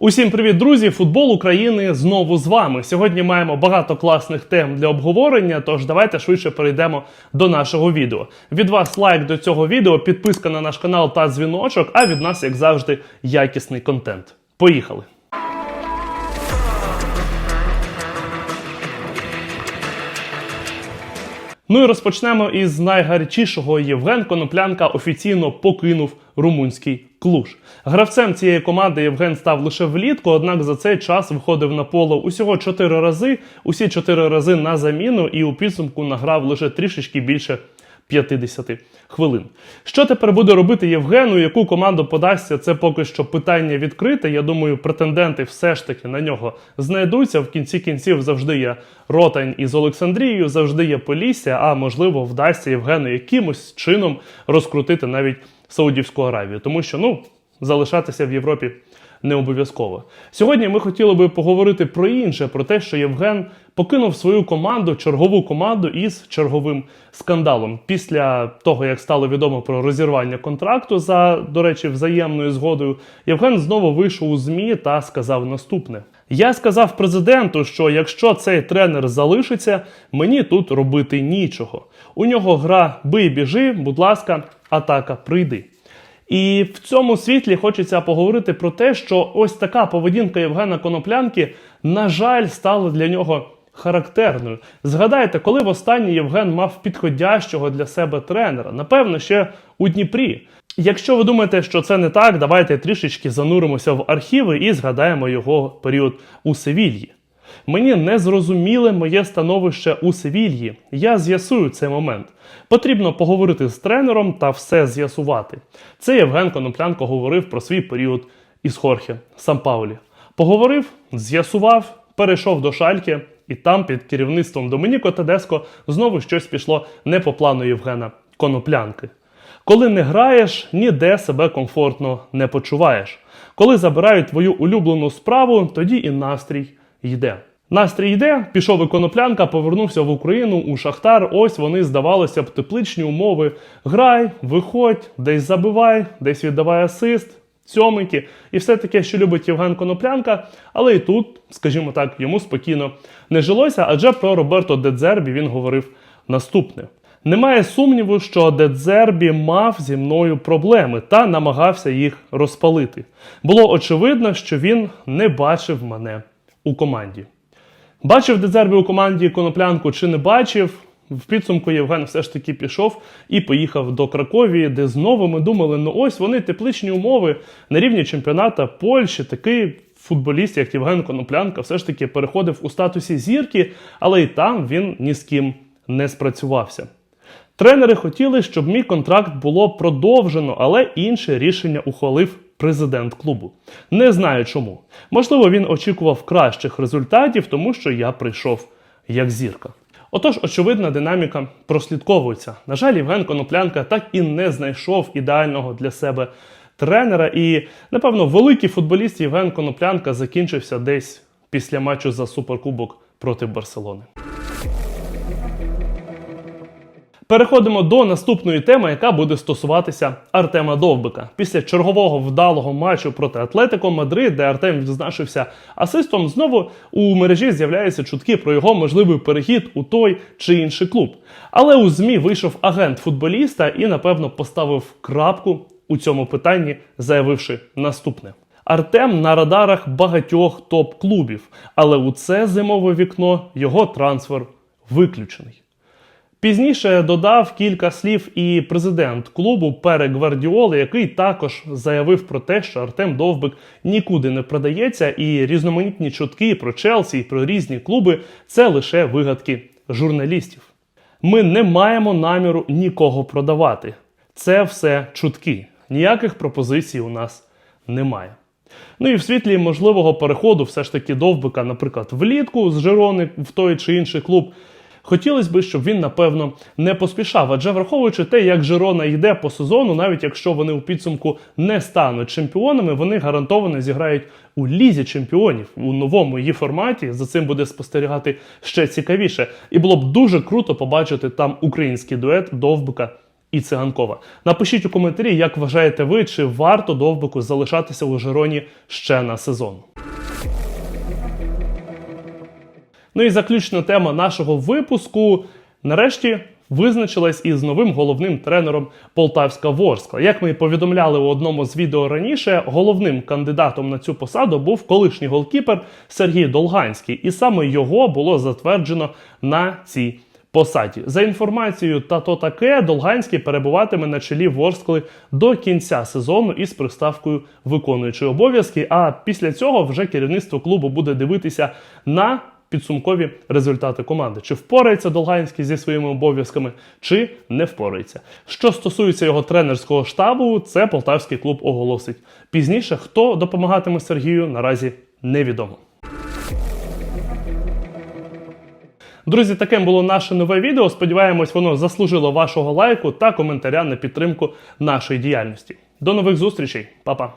Усім привіт, друзі! Футбол України знову з вами. Сьогодні маємо багато класних тем для обговорення. Тож давайте швидше перейдемо до нашого відео. Від вас лайк до цього відео, підписка на наш канал та дзвіночок. А від нас, як завжди, якісний контент. Поїхали! Ну і розпочнемо із найгарячішого. Євген Коноплянка офіційно покинув румунський клуж. Гравцем цієї команди Євген став лише влітку, однак за цей час виходив на поле усього чотири рази, усі чотири рази на заміну, і у підсумку награв лише трішечки більше 50 хвилин. Що тепер буде робити Євгену? Яку команду подасться? Це поки що питання відкрите. Я думаю, претенденти все ж таки на нього знайдуться. В кінці кінців завжди є Ротань із Олександрією, завжди є Полісся, а можливо, вдасться Євгену якимось чином розкрутити навіть Саудівську Аравію, тому що ну залишатися в Європі. Не обов'язково. Сьогодні ми хотіли би поговорити про інше, про те, що Євген покинув свою команду, чергову команду із черговим скандалом. Після того, як стало відомо про розірвання контракту за, до речі, взаємною згодою, Євген знову вийшов у ЗМІ та сказав наступне: Я сказав президенту, що якщо цей тренер залишиться, мені тут робити нічого. У нього гра бий біжи, будь ласка, атака прийди. І в цьому світлі хочеться поговорити про те, що ось така поведінка Євгена Коноплянки, на жаль, стала для нього характерною. Згадайте, коли востаннє Євген мав підходящого для себе тренера? Напевно, ще у Дніпрі. Якщо ви думаєте, що це не так, давайте трішечки зануримося в архіви і згадаємо його період у Севільї. Мені не зрозуміле моє становище у Севільї. Я з'ясую цей момент. Потрібно поговорити з тренером та все з'ясувати. Це Євген Коноплянко говорив про свій період із Хорхе Сан-Паулі. Поговорив, з'ясував, перейшов до Шальки, і там під керівництвом Домініко Тедеско знову щось пішло не по плану Євгена Коноплянки. Коли не граєш, ніде себе комфортно не почуваєш. Коли забирають твою улюблену справу, тоді і настрій йде. Настрій йде, пішов і коноплянка, повернувся в Україну у Шахтар. Ось вони, здавалося б, тепличні умови. Грай, виходь, десь забивай, десь віддавай асист, цьомики і все таке, що любить Євген Коноплянка. Але і тут, скажімо так, йому спокійно не жилося, адже про Роберто Дедзербі він говорив наступне. Немає сумніву, що Дедзербі мав зі мною проблеми та намагався їх розпалити. Було очевидно, що він не бачив мене у команді. Бачив Дедзербі у команді коноплянку чи не бачив. В підсумку Євген все ж таки пішов і поїхав до Краковії, де знову ми думали, ну ось вони тепличні умови на рівні чемпіоната Польщі. Такий футболіст, як Євген Коноплянка, все ж таки переходив у статусі зірки, але і там він ні з ким не спрацювався. Тренери хотіли, щоб мій контракт було продовжено, але інше рішення ухвалив президент клубу. Не знаю чому. Можливо, він очікував кращих результатів, тому що я прийшов як зірка. Отож, очевидна динаміка прослідковується. На жаль, Євген Коноплянка так і не знайшов ідеального для себе тренера. І, напевно, великий футболіст Євген Коноплянка закінчився десь після матчу за суперкубок проти Барселони. Переходимо до наступної теми, яка буде стосуватися Артема Довбика. Після чергового вдалого матчу проти Атлетико Мадрид, де Артем відзначився асистом, знову у мережі з'являються чутки про його можливий перехід у той чи інший клуб. Але у ЗМІ вийшов агент футболіста і, напевно, поставив крапку у цьому питанні, заявивши наступне. Артем на радарах багатьох топ-клубів, але у це зимове вікно його трансфер виключений. Пізніше додав кілька слів і президент клубу Пере Гвардіоли, який також заявив про те, що Артем Довбик нікуди не продається, і різноманітні чутки про Челсі і про різні клуби це лише вигадки журналістів. Ми не маємо наміру нікого продавати. Це все чутки. Ніяких пропозицій у нас немає. Ну і в світлі можливого переходу, все ж таки, довбика, наприклад, влітку з Жирони в той чи інший клуб. Хотілося б, щоб він, напевно, не поспішав, адже враховуючи те, як Жирона йде по сезону, навіть якщо вони у підсумку не стануть чемпіонами, вони гарантовано зіграють у лізі чемпіонів у новому її форматі. За цим буде спостерігати ще цікавіше. І було б дуже круто побачити там український дует Довбика і циганкова. Напишіть у коментарі, як вважаєте ви, чи варто довбику залишатися у Жироні ще на сезон. Ну і заключна тема нашого випуску. Нарешті визначилась із новим головним тренером Полтавська Ворскла. Як ми повідомляли у одному з відео раніше, головним кандидатом на цю посаду був колишній голкіпер Сергій Долганський, і саме його було затверджено на цій посаді. За інформацією та то таке, Долганський перебуватиме на чолі Ворскли до кінця сезону із приставкою виконуючий обов'язки. А після цього вже керівництво клубу буде дивитися на підсумкові результати команди. Чи впорається Долганський зі своїми обов'язками, чи не впорається. Що стосується його тренерського штабу, це полтавський клуб оголосить. Пізніше хто допомагатиме Сергію, наразі невідомо. Друзі, таким було наше нове відео. Сподіваємось, воно заслужило вашого лайку та коментаря на підтримку нашої діяльності. До нових зустрічей, Па-па!